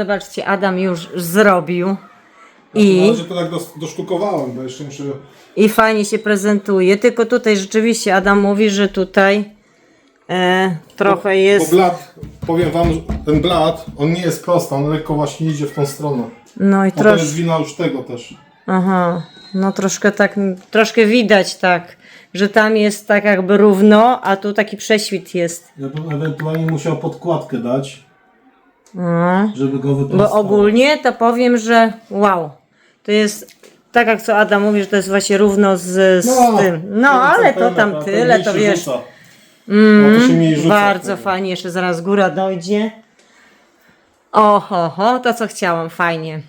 Zobaczcie, Adam już zrobił. Na I, razie to tak dos- dosztukowałem, bo jeszcze muszę... I fajnie się prezentuje. Tylko tutaj rzeczywiście Adam mówi, że tutaj e, trochę Bo jest. blat, powiem wam, że ten blat, on nie jest prosty, on lekko właśnie idzie w tą stronę. No i A to troszkę. jest wina już tego też. Aha, no troszkę tak, troszkę widać tak, że tam jest tak jakby równo, a tu taki prześwit jest. Ja bym ewentualnie musiał podkładkę dać, No. żeby go Bo wyprostować. ogólnie to powiem, że wow, to jest tak jak co Adam mówi, że to jest właśnie równo z, z tym. No ale to tam tyle, to wiesz. Mm, no to się mniej rzuca. Bardzo wtedy. fajnie, jeszcze zaraz góra dojdzie. Oho, ho, to co chciałam, fajnie.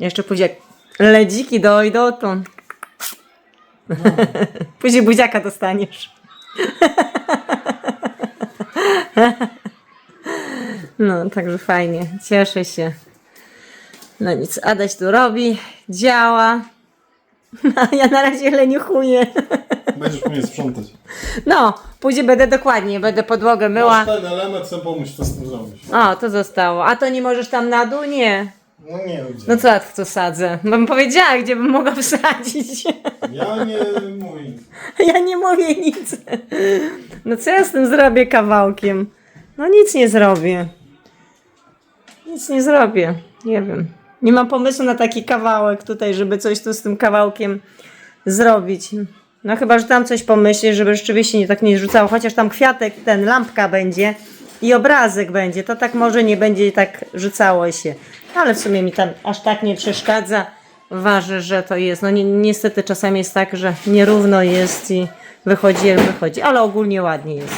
Jeszcze później jak ledziki dojdą, to później buziaka dostaniesz. no, także fajnie, cieszę się. No nic, Adaś tu robi, działa. A ja na razie leniuchuję. Będziesz powinien sprzątać. No, później będę dokładnie, będę podłogę myła. Masz ten element, co pomyśl, co z tym zrobić. O, to zostało. A to nie możesz tam na dół? Nie. No nie gdzie. No co ja to sadzę? Bym powiedziała, gdzie bym mogła wsadzić. Ja nie mówię. Ja nie mówię nic. No co ja z tym zrobię kawałkiem? No nic nie zrobię. Nic nie zrobię. Nie wiem. Nie mam pomysłu na taki kawałek tutaj, żeby coś tu z tym kawałkiem zrobić. No chyba, że tam coś pomyślisz, żeby rzeczywiście nie tak nie rzucało. Chociaż tam kwiatek, ten lampka będzie i obrazek będzie. To tak może nie będzie tak rzucało się. Ale w sumie mi tam aż tak nie przeszkadza. Ważę, że to jest. No ni niestety czasami jest tak, że nierówno jest i wychodzi jak wychodzi. Ale ogólnie ładnie jest.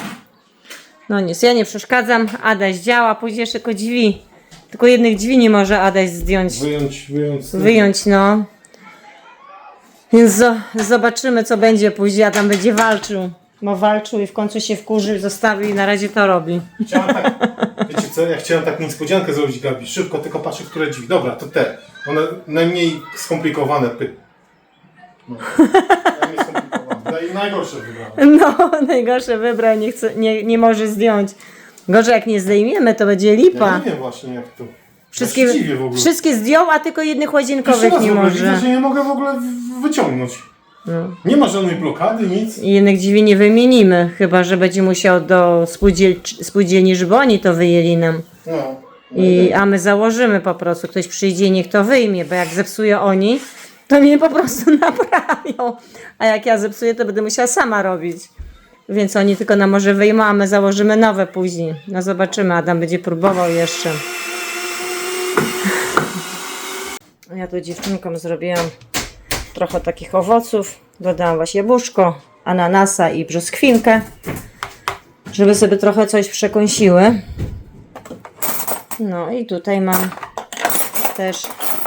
No nic, ja nie przeszkadzam. Adaś działa, później jeszcze tylko drzwi. Tylko jednych drzwi nie może Adaś zdjąć Wyjąć, wyjąć. wyjąć, no. Więc zo- zobaczymy, co będzie później. Adam będzie walczył. Bo walczył i w końcu się wkurzył, zostawił i na razie to robi. Chciałem tak, wiecie co, ja chciałem tak niespodziankę zrobić Gabi. Szybko, tylko patrzę, które drzwi. Dobra, to te. One najmniej skomplikowane. Py. No. Najmniej skomplikowane. Naj, najgorsze wybrałem. No, najgorsze wybrał, nie, chce, nie, nie może zdjąć. Gorzej jak nie zdejmiemy, to będzie Ja lipa. nie wiem właśnie jak to. Wszystkie, w ogóle. wszystkie zdjął, a tylko jednych łazienkowych raz nie w ogóle może. Widzę, że nie mogę w ogóle w- wyciągnąć. No. Nie ma żadnej blokady, nic. I drzwi nie wymienimy, chyba że będzie musiał do spółdziel, spółdzielni, żeby oni to wyjęli nam. No. I, a my założymy po prostu, ktoś przyjdzie i niech to wyjmie, bo jak zepsują oni, to mnie po prostu naprawią. A jak ja zepsuję, to będę musiała sama robić. Więc oni tylko nam może wyjmą, a my założymy nowe później. No zobaczymy, Adam będzie próbował jeszcze. Ja tu dziewczynkom zrobiłam trochę takich owoców. Dodałam właśnie jabłuszko, ananasa i brzoskwinkę, żeby sobie trochę coś przekąsiły. No i tutaj mam też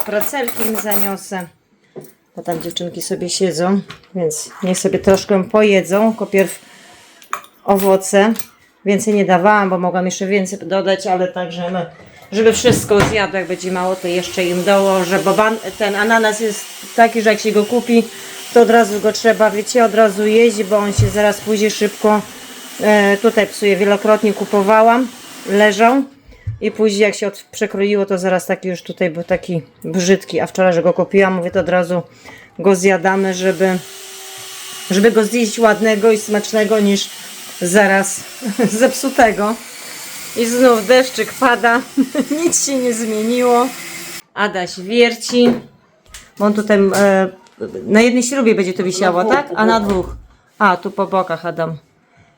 pracelki im zaniosę. Bo tam dziewczynki sobie siedzą, więc niech sobie troszkę pojedzą. Tylko pierw owoce. Więcej nie dawałam, bo mogłam jeszcze więcej dodać, ale także no, żeby wszystko zjadł, jak będzie mało, to jeszcze im dołożę, bo ban- ten ananas jest taki, że jak się go kupi, to od razu go trzeba, wiecie, od razu jeść, bo on się zaraz później szybko e, tutaj psuje. Wielokrotnie kupowałam, leżał i później jak się od, przekroiło, to zaraz taki już tutaj był taki brzydki, a wczoraj, że go kupiłam, mówię, to od razu go zjadamy, żeby żeby go zjeść ładnego i smacznego niż zaraz zepsutego. I znów deszczyk pada, nic się nie zmieniło. Adaś wierci, bo on tutaj e, na jednej śrubie będzie to wisiało, tak? A na dwóch. A, tu po bokach Adam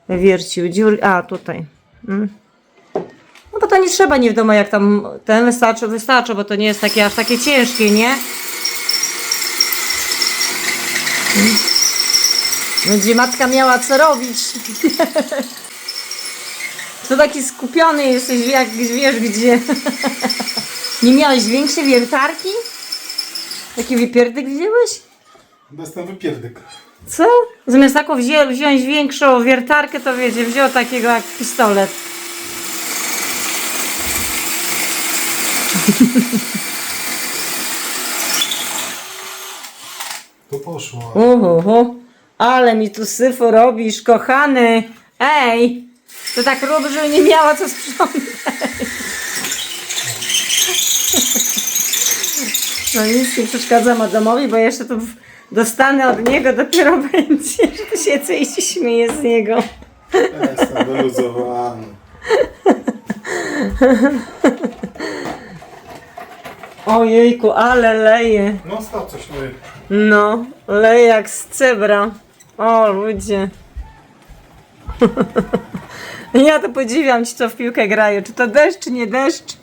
wiercił. Dziur, a, tutaj. Mm. No bo to nie trzeba nie wiadomo jak tam, ten wystarczy, wystarczy, bo to nie jest takie aż takie ciężkie, nie? Będzie matka miała co robić. To taki skupiony jesteś, jak wiesz gdzie. Nie miałeś większej wiertarki? Taki wypierdek wziąłeś? Bez ten wypierdyk. Co? Zamiast taką wzię, wziąć większą wiertarkę, to wiecie, wziął takiego jak pistolet. To poszło. Uhuhu. Ale mi tu syfu robisz, kochany. Ej, to tak rób, żeby nie miała co sprzątać. No nic nie przeszkadzam Adamowi, bo jeszcze tu dostanę od niego, dopiero będzie, że tu siedzę i się śmieję z niego. Jestem wyluzowany. Ojejku, ale leje. No stał coś my. No, leje jak z cebra. O, ludzie. Ja to podziwiam ci, co w piłkę grają. Czy to deszcz, czy nie deszcz?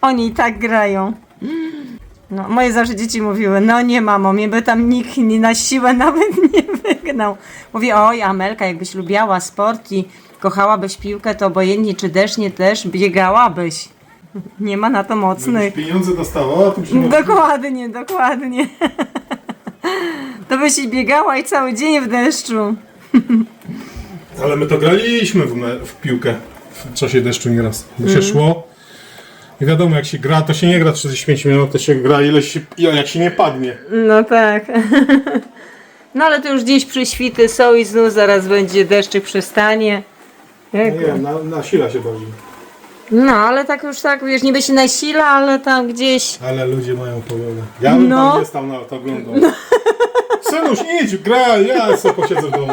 Oni i tak grają. No, moje zawsze dzieci mówiły, no nie mamo, mnie by tam nikt nie na siłę nawet nie wygnał. Mówię, oj Amelka, jakbyś lubiała sport i kochałabyś piłkę, to obojętnie czy deszcz, nie deszcz, biegałabyś. Nie ma na to mocnych. Gdybyś pieniądze dostawała, to Dokładnie, dokładnie. To byś biegała i cały dzień w deszczu. Ale my to graliśmy w, me- w piłkę w czasie deszczu nieraz. Bo się szło. I wiadomo, jak się gra, to się nie gra 45 minut, to się gra ile się, jak się nie padnie. No tak. No ale to już dziś przyświty są i znów zaraz będzie deszczyk przystanie. Jejku. Nie, na, na sila się bawi. No ale tak już tak, wiesz, niby się nasila, ale tam gdzieś... Ale ludzie mają pogodę. Ja bym No. tam nie stał na to oglądał. Synuś, idź, graj, ja sobie posiedzę w domu.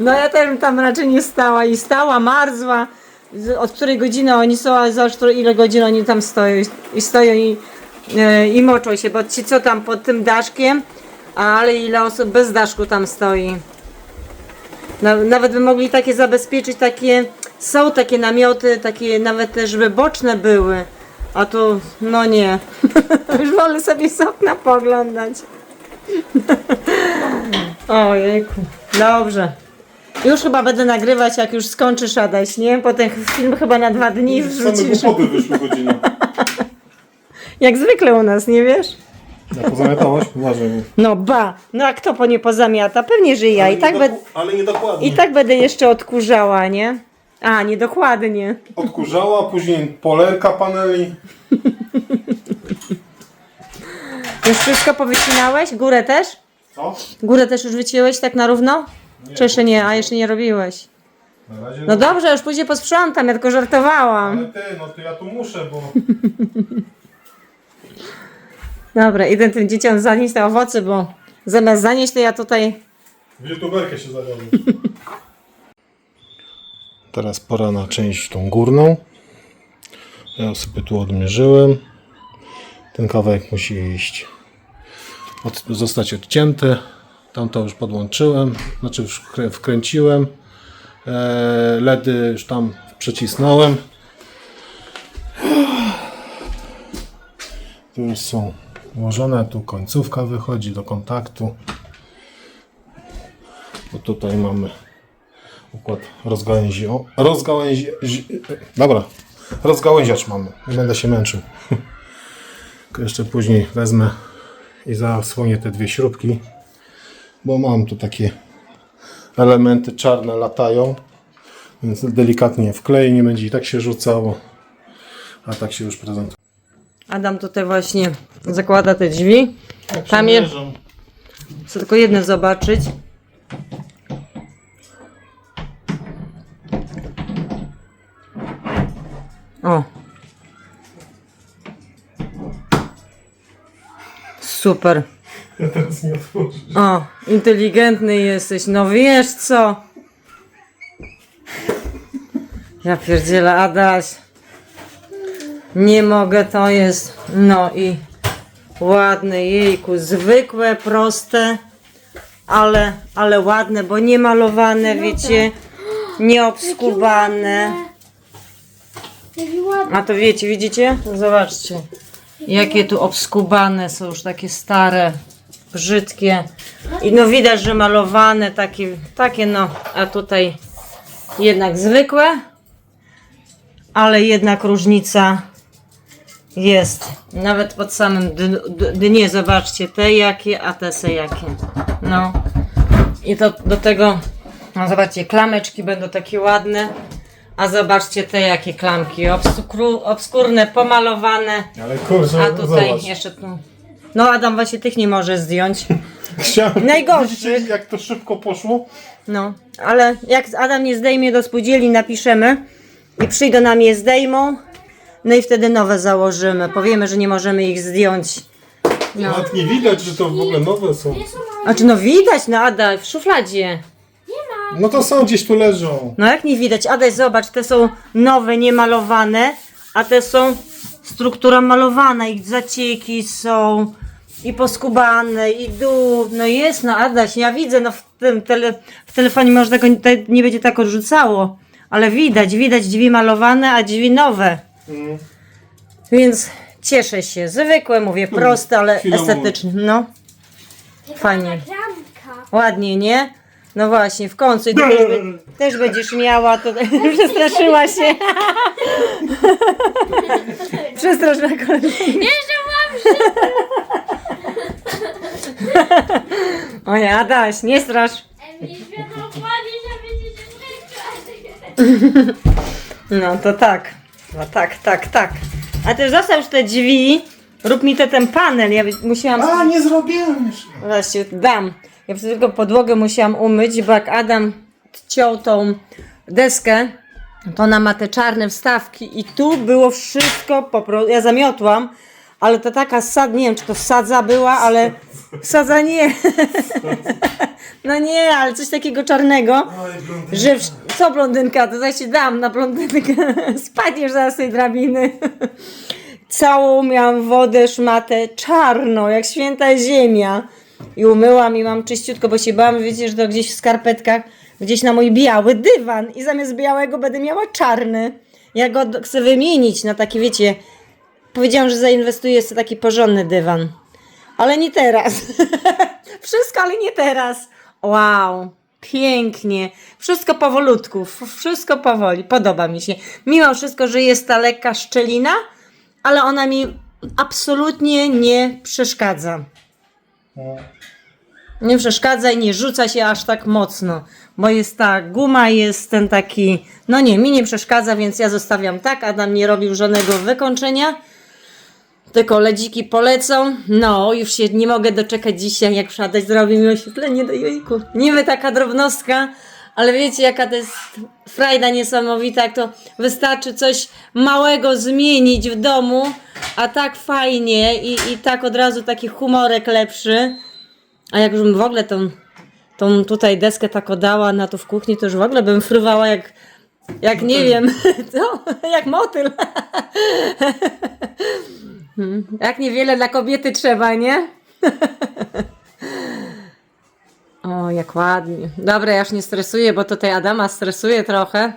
No ja też tam raczej nie stała i stała, marzła. Od której godziny oni są, a za ile godzin oni tam stoją i- stoją i, e, i moczą się, bo ci co tam pod tym daszkiem, ale ile osób bez daszku tam stoi. Na- Nawet by mogli takie zabezpieczyć, takie, są takie namioty, takie nawet żeby boczne były. A tu, no nie. Już wolę sobie z okna poglądać. Ojejku. Dobrze. Już chyba będę nagrywać, jak już skończysz Adaś, nie? Bo ten film chyba na dwa dni Same wrzucisz. głupoty wyszły godzina. Jak zwykle u nas, nie wiesz? Ja pozamiatałaś? Bo- No ba, no a kto po nie pozamiata? Pewnie, że ja. Ale I tak, nie be, Ale nie dokładnie. I tak będę jeszcze odkurzała, nie? A, niedokładnie. Odkurzała, później polerka paneli. Już wszystko powycinałeś? Górę też? Co? Górę też już wyciąłeś tak na równo? Czy jeszcze nie? A jeszcze nie robiłeś. Na razie No dobrze, już później posprzątam, ja tylko żartowałam. Ale ty, no to ja tu muszę, bo... Dobra, idę tym dzieciom zanieść te owoce, bo zamiast zanieść, to ja tutaj W youtuberkę się zawiodłem. Teraz pora na część tą górną. Ja sobie tu odmierzyłem. Ten kawałek musi iść. Od, zostać odcięty. Tamto już podłączyłem. Znaczy już wkrę- wkręciłem. E, LEDy już tam przecisnąłem. Tu już są ułożone. Tu końcówka wychodzi do kontaktu. Bo tutaj mamy układ rozgałęzi. O, rozgałęzi. zi- Dobra, rozgałęziacz mamy. Nie będę się męczył. Jeszcze później wezmę i zasłonię te dwie śrubki, bo mam tu takie elementy czarne latają, więc delikatnie wkleję, nie będzie i tak się rzucało, a tak się już prezentuje. Adam tutaj właśnie zakłada te drzwi. Tam je, chcę tylko jedno zobaczyć. O. Super. Ja teraz nie otworzę. O, inteligentny jesteś. No wiesz co? Ja pierdzielę, Adaś. Nie mogę, to jest. No i ładne, jejku. Zwykłe, proste, ale, ale ładne, bo nie malowane, wiecie. Nie obskubane. A to wiecie, widzicie? Zobaczcie. Jakie tu obskubane są już takie stare, brzydkie. I no widać, że malowane takie, takie no, a tutaj jednak zwykłe, ale jednak różnica jest. Nawet pod samym dnie, zobaczcie, te jakie, a te se jakie. No. I to do tego, no zobaczcie, klameczki będą takie ładne. A zobaczcie te jakie klamki, obskru, obskurne, pomalowane. Ale kurczę, A tutaj zobacz. jeszcze tu. No Adam właśnie tych nie może zdjąć. Chciałem... Najgorszy. Widzicie, jak to szybko poszło? No, ale jak Adam nie zdejmie do spółdzielni, napiszemy i przyjdą nam je zdejmą. No i wtedy nowe założymy. Powiemy, że nie możemy ich zdjąć. No. Nawet nie widać, że to w ogóle nowe są. Nie są małe. A czy no widać, no Ada, w szufladzie. No to są gdzieś tu leżą. No jak nie widać? Adaś, zobacz, te są nowe, niemalowane, a te są struktura malowana, ich zacieki są i poskubane, i dół. No jest, no Adaś, ja widzę, no w tym tele, w telefonie może tego nie, te- nie będzie tak odrzucało, ale widać, widać drzwi malowane, a drzwi nowe. Mm. Więc cieszę się. Zwykłe, mówię, proste, ale estetyczne. No, fajnie. ładnie, nie? No właśnie, w końcu. I ty też, be- też będziesz miała, to przestraszyła się. Przestraszyła koleżanka. Jeszcze mam O ja, Adaś, nie strasz. Emil, światło kładzie, żeby ci się zmykać. No to tak. No tak, tak, tak. A ty zostaw już te drzwi. Rób mi te, ten panel. Ja musiałam... A, nie zrobiłem jeszcze. Właśnie, dam. Ja tylko podłogę musiałam umyć, bo jak Adam ciął tą deskę, to ona ma te czarne wstawki i tu było wszystko po prostu. Ja zamiotłam, ale to taka sad, nie wiem czy to sadza była, ale sadza nie. No nie, ale coś takiego czarnego, blondynka. że co blondynka, to zaś ci dam na blondynkę. Spadniesz zaraz z tej drabiny. Całą miałam wodę, szmatę czarną, jak święta ziemia. I umyłam i mam czyściutko, bo się bałam, wiecie, że to gdzieś w skarpetkach, gdzieś na mój biały dywan. I zamiast białego będę miała czarny. Ja go chcę wymienić na taki, wiecie, powiedziałam, że zainwestuję w taki porządny dywan. Ale nie teraz. Wszystko, ale nie teraz. Wow, pięknie. Wszystko powolutku, wszystko powoli. Podoba mi się. Mimo wszystko, że jest ta lekka szczelina, ale ona mi absolutnie nie przeszkadza. Nie przeszkadza i nie rzuca się aż tak mocno, bo jest ta guma, jest ten taki. No nie, mi nie przeszkadza, więc ja zostawiam tak. Adam nie robił żadnego wykończenia. Tylko ledziki polecą. No, już się nie mogę doczekać dzisiaj, jak Szadaś zrobi mi oświetlenie do jojku. Niby taka drobnostka, ale wiecie, jaka to jest frajda niesamowita, jak to wystarczy coś małego zmienić w domu, a tak fajnie i, i tak od razu taki humorek lepszy. A jak już bym w ogóle tą, tą tutaj deskę tak oddała na to w kuchni, to już w ogóle bym frywała jak, jak nie wiem, co? Jak motyl. Hmm, Jak niewiele dla kobiety trzeba, nie? O, jak ładnie. Dobra, ja już nie stresuję, bo tutaj Adama stresuje trochę.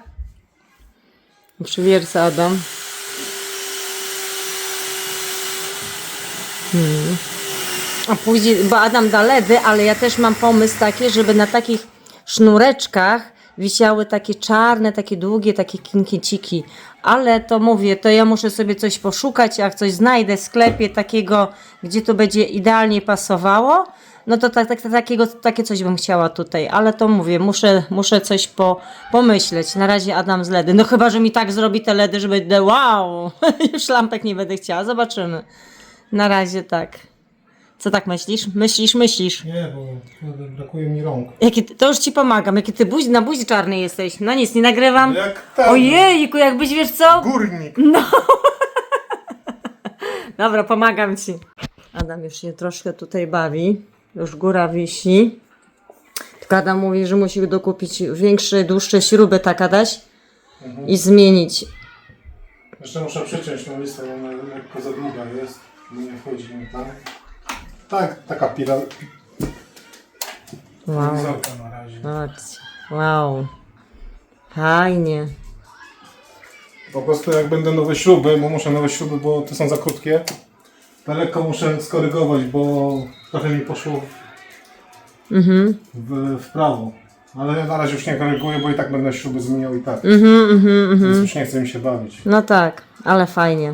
Przywierca Adam. A później, bo Adam da ledy, ale ja też mam pomysł taki, żeby na takich sznureczkach wisiały takie czarne, takie długie, takie kinkieciki. Ale to mówię, to ja muszę sobie coś poszukać, jak coś znajdę w sklepie takiego, gdzie to będzie idealnie pasowało, no to tak, tak, takiego, takie coś bym chciała tutaj. Ale to mówię, muszę, muszę coś po, pomyśleć. Na razie Adam z ledy. No chyba, że mi tak zrobi te ledy, że będę wow, już lampek nie będę chciała. Zobaczymy. Na razie tak. Co tak myślisz? Myślisz, myślisz. Nie, bo kurde, brakuje mi rąk. Jaki ty, to już ci pomagam. Jaki ty buzi, na buzi czarnej jesteś. No nic, nie nagrywam. Jak ten Ojejku, jakbyś wiesz co? górnik. Dobra, pomagam ci. Adam już się troszkę tutaj bawi. Już góra wisi. Tylko Adam mówi, że musi dokupić większe, dłuższe śruby, tak Adaś? I zmienić. Jeszcze muszę przeciąć tą listę, bo ona lekko za długa jest. Nie wchodzi mi tam. Tak, taka pira... Wow. Wizorka na razie. Wow. Fajnie. Po prostu jak będę nowe śruby, bo muszę nowe śruby, bo te są za krótkie, to lekko muszę skorygować, bo trochę mi poszło Mhm. w, w prawo. Ale na razie już nie koryguję, bo i tak będę śruby zmieniał i tak. Mhm, mhm, mhm. Więc już nie chce mi się bawić. No tak, ale fajnie.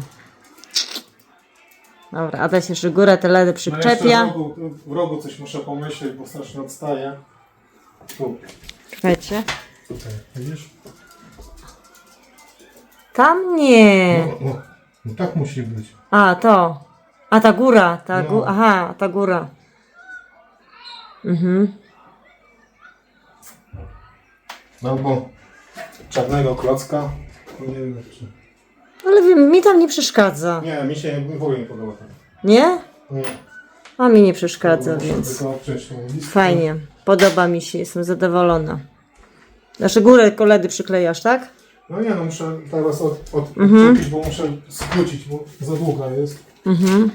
Dobra, Adaś jeszcze górę te ledy No jeszcze w przyczepia. rogu, w rogu coś muszę pomyśleć, bo strasznie odstaje. Tu, Czekajcie. tutaj, widzisz? Tam nie. No, no, no tak musi być. A, to. A ta góra, ta No. gó- Aha, ta góra. Mhm. Albo czarnego klocka. Nie wiem czy... Ale wiem, mi tam nie przeszkadza. Nie, mi się w ogóle nie podoba. Nie? Nie. A mi nie przeszkadza, Muszę więc Tylko obciąć tą listę. fajnie. Podoba mi się, jestem zadowolona. Znaczy górę koledy przyklejasz, tak? No nie, no muszę teraz od, od, Mhm. odczepić, bo muszę skrócić, bo za długa jest. Mhm.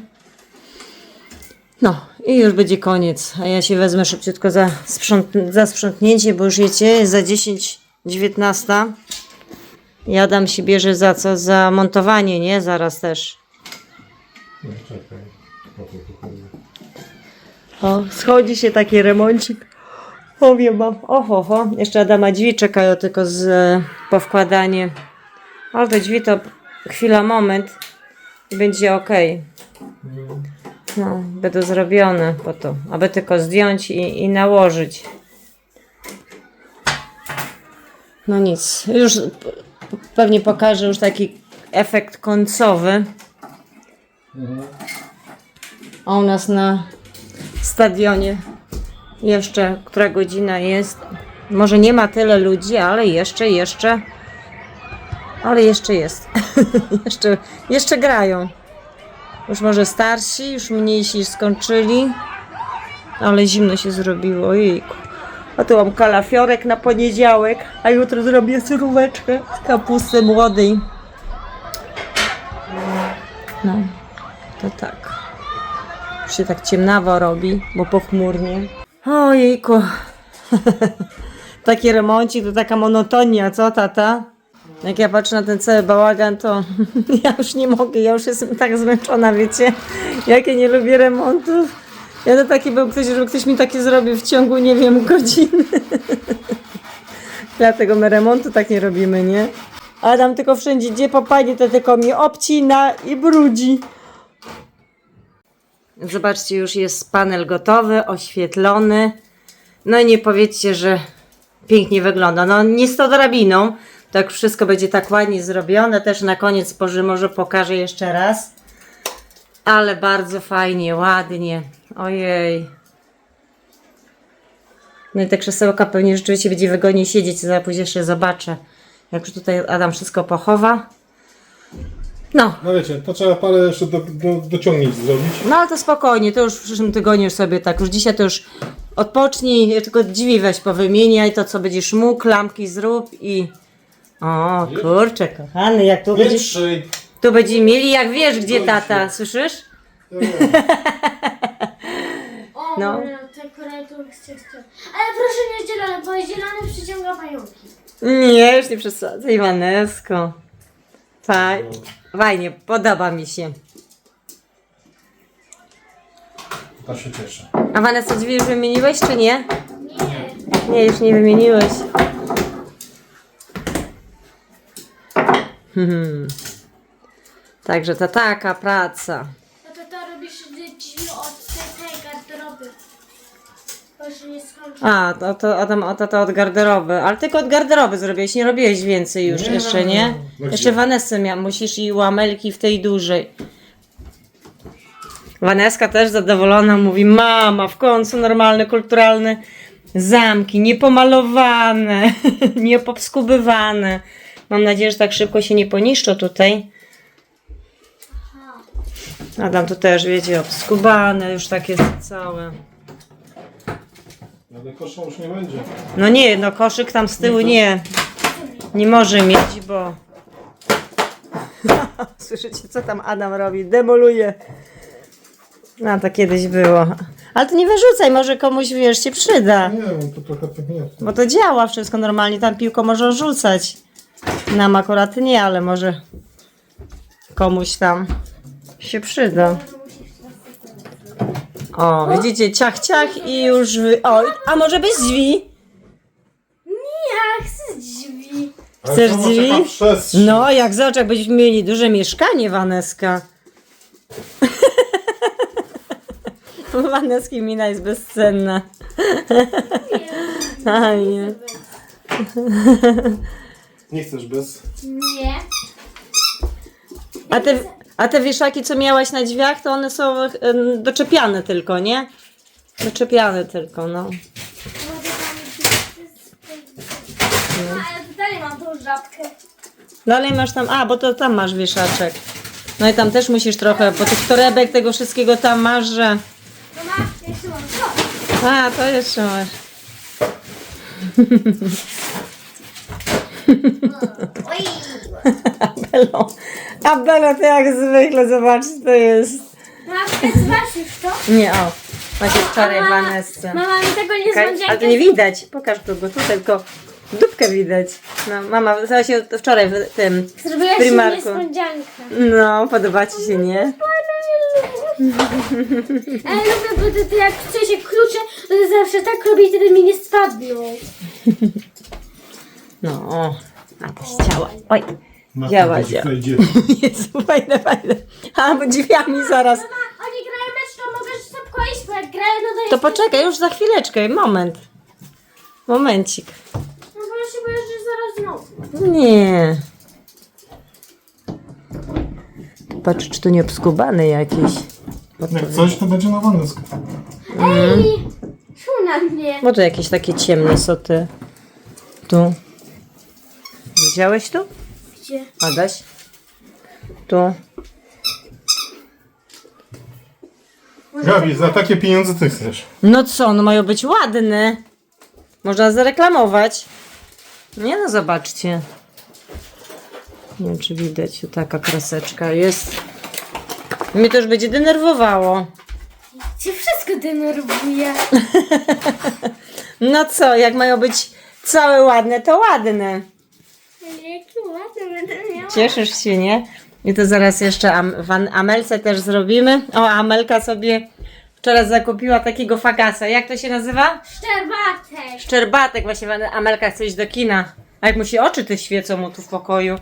No i już będzie koniec. A ja się wezmę szybciutko za, sprząt za sprzątnięcie, bo już wiecie, jest za 10, 19. I Adam się bierze za co? Za montowanie, nie? Zaraz też. Nie, czekaj. O, schodzi się taki remoncik. Powiem wam. Oho, oho. Jeszcze Adama drzwi czekają tylko z e, powkładanie. Ale te drzwi to chwila, moment i będzie ok. No, będą zrobione po to, aby tylko zdjąć i, i nałożyć. No nic, już pewnie pokażę już taki efekt końcowy. A u nas na stadionie jeszcze, która godzina jest. Może nie ma tyle ludzi, ale jeszcze, jeszcze, ale jeszcze jest. jeszcze, jeszcze grają. Już może starsi, już mniejsi skończyli. Ale zimno się zrobiło, ojejku. A tu mam kalafiorek na poniedziałek, a jutro zrobię suróweczkę z kapusty młodej. No, to tak. Już się tak ciemnawo robi, bo pochmurnie. Ojejku. Taki remoncik to taka monotonia, co tata? Jak ja patrzę na ten cały bałagan, to ja już nie mogę, ja już jestem tak zmęczona, wiecie? Jakie nie lubię remontów. Ja to taki był ktoś, żeby ktoś mi takie zrobił w ciągu, nie wiem, godziny. Dlatego my remontu tak nie robimy, nie? Adam tylko wszędzie, gdzie popadnie, to tylko mi obcina i brudzi. Zobaczcie, już jest panel gotowy, oświetlony. No i nie powiedzcie, że pięknie wygląda. No nie z tą drabiną. Tak wszystko będzie tak ładnie zrobione. Też na koniec poży może pokażę jeszcze raz. Ale bardzo fajnie, ładnie. Ojej. No i te krzesełka pewnie rzeczywiście będzie wygodniej siedzieć. Zaraz później jeszcze zobaczę. Jak już tutaj Adam wszystko pochowa. No, No wiecie, to trzeba parę jeszcze do, do, dociągnięć zrobić. no ale to spokojnie, to już w przyszłym tygodniu już sobie tak, już dzisiaj to już odpocznij, tylko drzwi weź powymieniaj, to co będziesz mógł, lampki zrób i... O, kurczę, kochany, jak tu będzie, tu będzie mieli, jak wiesz, gdzie tata, słyszysz? O, No. no. chce. Ale proszę nie zielone, bo zielony przyciąga pająki. Nie, już nie przesadzaj, Iwanesko. Faj, fajnie, podoba mi się. To się cieszę. A Vanessa, drzwi już wymieniłeś, czy nie? Nie. Nie, już nie wymieniłeś. Hmm. Także to taka praca. No to to robisz drzwi od tej, garderoby. Bo jeszcze nie. A, to, to, o, to, to od garderoby. Ale tylko od garderoby zrobiłeś, nie robiłeś więcej już Nie, jeszcze, nie? no gdzie? Jeszcze Vanessę mia, musisz i łamelki w tej dużej. Waneska też zadowolona, mówi, mama, w końcu normalne, kulturalne zamki, niepomalowane, niepobskubywane. Mam nadzieję, że tak szybko się nie poniszczą tutaj. Adam tu też, wiecie, obskubane, już takie całe. Ale kosza już nie będzie. No nie, no koszyk tam z tyłu nie. Nie może mieć, bo. Słyszycie, co tam Adam robi? Demoluje. No to kiedyś było. Ale to nie wyrzucaj, może komuś wiesz, się przyda. Nie wiem, to trochę tak nie. Bo to działa wszystko normalnie, tam piłką można rzucać. Nam akurat nie, ale może komuś tam się przyda. O, widzicie, ciach, ciach i już wy... O, a może bez drzwi? Nie, chcę drzwi. Ale Chcesz zobacz, drzwi? przestrzeń. No, jak zobacz, jak będziemy mieli duże mieszkanie, Waneska. Waneski mina jest bezcenna. A nie. Nie chcesz bez. Nie. A te, a te wieszaki, co miałaś na drzwiach, to one są em, doczepiane tylko, nie? Doczepiane tylko, no. Może tam jest- A ja tutaj mam tą żabkę. Dalej masz tam, a bo to tam masz wieszaczek. No i tam też musisz trochę, bo tych torebek, tego wszystkiego tam masz, że... Mama, jeszcze mam to. A, to jeszcze masz. Abelo. Abelo, to jak zwykle, zobacz, co to jest. Mama, zobaczysz już to? Nie, o. Macie wczoraj Mama, Vanessce. Mama mi tego nie zwiąże. ale to nie widać. Pokaż tu go, tutaj tylko dupkę widać. No, mama, zaraz się wczoraj w tym Zrobiłaś Primarku. niespodziankę. No, podoba ci się, nie? Ale lubię, bo to, to jak chce się klucze, to, to zawsze tak robię i wtedy mi nie spadną. No, o. A to chciała. Oj, Matka Działa, będzie działa. wejdzie. Jezu, fajne, fajne. A, bo drzwiami zaraz. Mama, oni grają mecz, to możesz szybko iść, bo jak grają, no to To jest... poczekaj, już za chwileczkę, moment. Momencik. No bo ja się boję, że zaraz znowu. Nie. Patrz, czy to nie obskubany jakiś. Jak coś, to będzie na Vanesskę. Ej, szło na mnie. Może jakieś takie ciemne soty. Tu. Widziałeś tu? Gdzie? Adaś? Tu. Gabi, za takie pieniądze ty chcesz. No co, no mają być ładne. Można zareklamować. Nie no, zobaczcie. Nie wiem, czy widać. Tu Taka kraseczka jest. Mnie to już będzie denerwowało. Cię wszystko denerwuje. No co, jak mają być całe ładne, to ładne. Jaki ładny będę miała. Cieszysz się, nie? I to zaraz jeszcze am, Amelce też zrobimy. O, Amelka sobie wczoraj zakupiła takiego fagasa. Jak to się nazywa? Szczerbatek. Szczerbatek. Właśnie Amelka chce iść do kina. A jak mu się oczy te świecą mu tu w pokoju.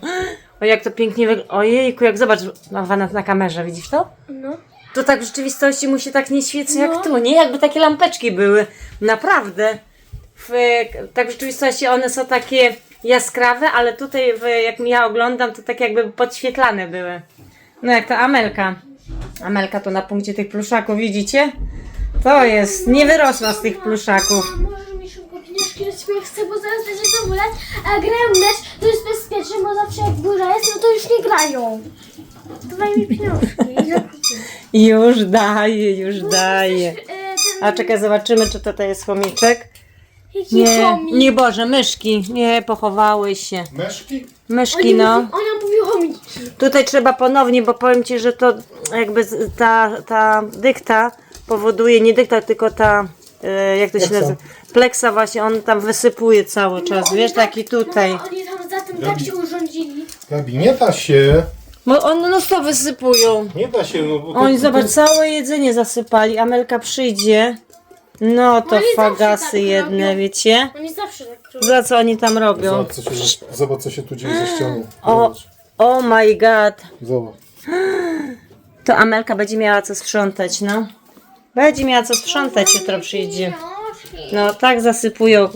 O, jak to pięknie wygląda. Ojejku, jak zobacz na, na, na kamerze, widzisz to? No. To tak w rzeczywistości mu się tak nie świecą No. jak tu, nie? Jakby takie lampeczki były. Naprawdę. W, tak w rzeczywistości one są takie jaskrawe, ale tutaj w, jak ja oglądam, to tak jakby podświetlane były. No jak to Amelka. Amelka to na punkcie tych pluszaków, widzicie? To jest, nie wyrosła z tych pluszaków. Może mi szybko pieniążki do ciebie chcę, bo zaraz będzie zamulać, a grają mecz, to jest bezpieczne, bo zawsze jak burza jest, no to już nie grają. Dawaj mi pieniążki. Już daje, już daje. E, ten- A czekaj, zobaczymy, czy to jest chomiczek. Jaki Nie, chomik. nie Boże, myszki. Nie, pochowały się. Meszki? Myszki, Oni no. mówi, ona mówi chomiki. Tutaj trzeba ponownie, bo powiem Ci, że to jakby z- ta, ta dykta powoduje, nie dykta, tylko ta, e, jak to się Pleksa. nazywa, pleksa właśnie, on tam wysypuje cały czas, wiesz, tak- taki tutaj. No, oni tam za tym tak się urządzili. Gabi, nie da się. Bo on no to wysypują. Nie da się, no bo to, Oni, zobacz, całe jedzenie zasypali, Amelka przyjdzie. No to Oni zawsze fagasy tak jedne, robią. wiecie? Oni zawsze tak robią. Za co oni tam robią? Zobacz co, się, zobacz, co się tu dzieje ze ścianą. O, Zobacz. oh my god. Zobacz. To Amelka będzie miała co sprzątać, no. Będzie miała co sprzątać, jutro przyjdzie. Pieniążki. No tak zasypują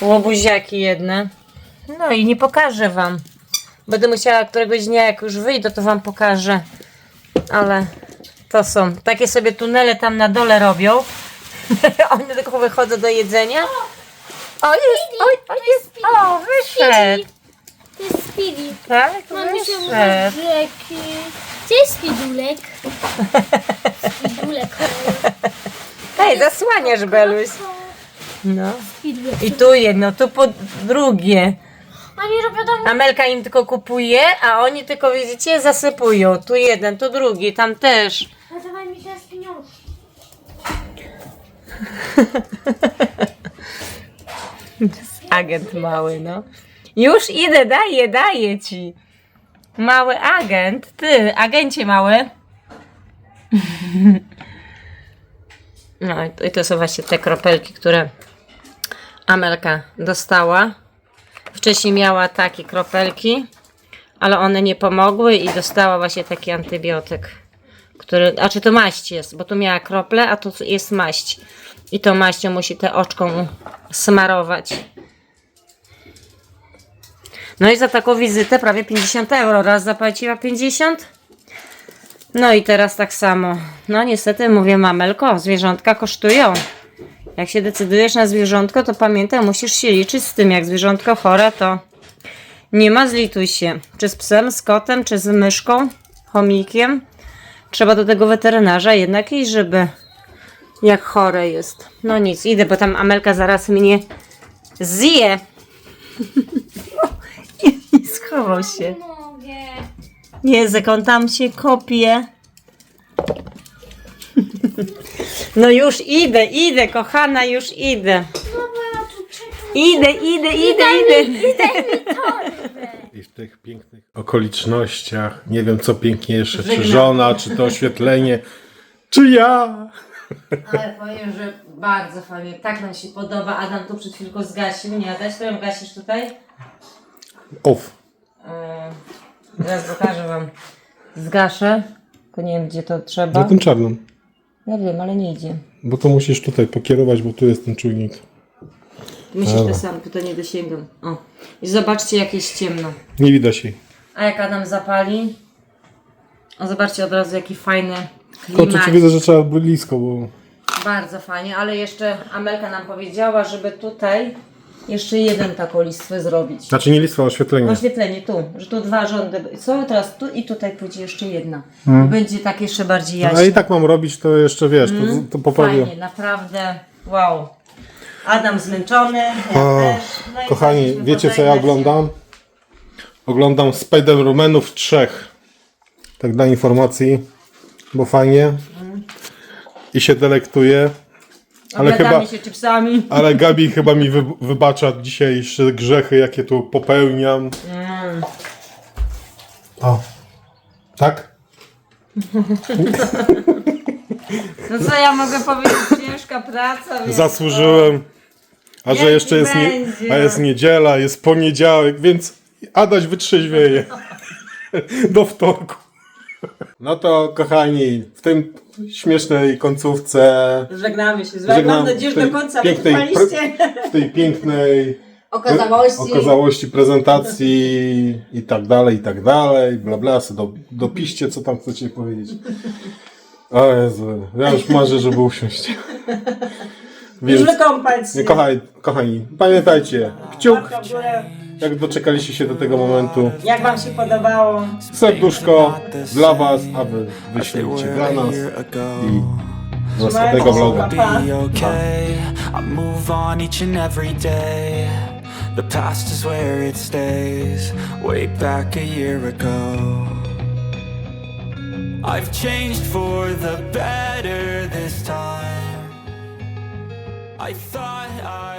łobuziaki jedne. No i nie pokażę wam. Będę musiała któregoś dnia, jak już wyjdę, to wam pokażę. Ale to są. Takie sobie tunele tam na dole robią. One tylko wychodzą do jedzenia. O, jest! Oj, o, jest! O, wyszedł! To jest Speedy. Tak, Mam mi się wyszedł. Gdzie jest Spidulek? Spidulek. Hej, zasłaniasz, Beluś. No. I tu jedno, tu po drugie. Oni robią tam... Amelka im tylko kupuje, a oni tylko, widzicie, zasypują. Tu jeden, tu drugi, tam też. A dawaj mi teraz pieniążki. Agent mały, no. Już idę, daję, daję ci. Mały agent. Ty, agencie mały. No i to, to są właśnie te kropelki, które Amelka dostała. Wcześniej miała takie kropelki, ale one nie pomogły i dostała właśnie taki antybiotyk, który, a czy to maść jest, bo tu miała krople, a tu jest maść. I tą maścią musi te oczką smarować. No i za taką wizytę prawie 50 euro. Raz zapłaciła 50. No i teraz tak samo. No niestety mówię, mamelko, zwierzątka kosztują. Jak się decydujesz na zwierzątko, to pamiętaj, musisz się liczyć z tym, jak zwierzątko chore, to Nie ma, zlituj się. Czy z psem, z kotem, czy z myszką, chomikiem. Trzeba do tego weterynarza jednak iść, żeby jak chore jest. No nic, idę, bo tam Amelka zaraz mnie zje. I schował się. Mogę. Jezek, on tam się kopie. No już idę, idę, kochana, już idę. No tu czekam. Idę, idę, idę, idę. I w tych pięknych okolicznościach, nie wiem co piękniejsze, czy żona, czy to oświetlenie, czy ja. Ale powiem, że bardzo fajnie, tak nam się podoba. Adam tu przed chwilką zgasił, nie Adaś? To ją gasisz tutaj? Off. Yy, zaraz pokażę wam. Zgaszę, tylko nie wiem gdzie to trzeba. Za tym czarnym. Ja wiem, ale nie idzie. Bo to musisz tutaj pokierować, bo tu jest ten czujnik. Musisz Dobra. to sam, to nie dosięgam. O. I zobaczcie jak jest ciemno. Nie widać jej. A jak Adam zapali? O, zobaczcie od razu jaki fajny Koczyk klimat. widzę, że trzeba blisko, bo Bardzo fajnie, ale jeszcze Amelka nam powiedziała, żeby tutaj jeszcze jeden taką listwę zrobić. Znaczy nie listwa, oświetlenie. Oświetlenie tu, że tu dwa rządy są, teraz tu i tutaj pójdzie jeszcze jedna. I będzie tak jeszcze bardziej No, jaśne. a i tak mam robić, to jeszcze wiesz, to, to poprawię. Fajnie, naprawdę, wow. Adam zmęczony, ja O, też. No i Kochani, wiecie co ja oglądam? Oglądam Spider-Manów trzech. Tak dla informacji, bo fajnie. I się delektuję. Ale chyba, się chipsami. ale Gabi chyba mi wy, wybacza dzisiejsze grzechy, jakie tu popełniam. Mm. O. Tak? No co ja mogę powiedzieć, ciężka praca. Więc Zasłużyłem. A że Niech jeszcze jest, nie, będzie. a jest niedziela, jest poniedziałek, więc Adaś wytrzeźwieje. Do wtorku. No to kochani, w tym śmiesznej końcówce, Żegnamy się. Żegnam Mam nadzieję, że w do tej końca pięknej wytrwaliście. w tej pięknej Okazałości. okazałości prezentacji i tak dalej, i tak dalej, bla bla, do, dopiszcie, co tam chcecie powiedzieć. O Jezu, ja już marzę, żeby usiąść. Już Więc, wykąpać się. kochani, kochani, pamiętajcie, kciuk, Łapka w górę. Jak doczekaliście się do tego momentu, Jak wam się podobało? serduszko dla was, a wy wyślijcie dla nas i do następnego vloga. Pa. be okay. I move on each and every day. The past is where it stays. Way back a year ago. I've changed for the better this time. I thought I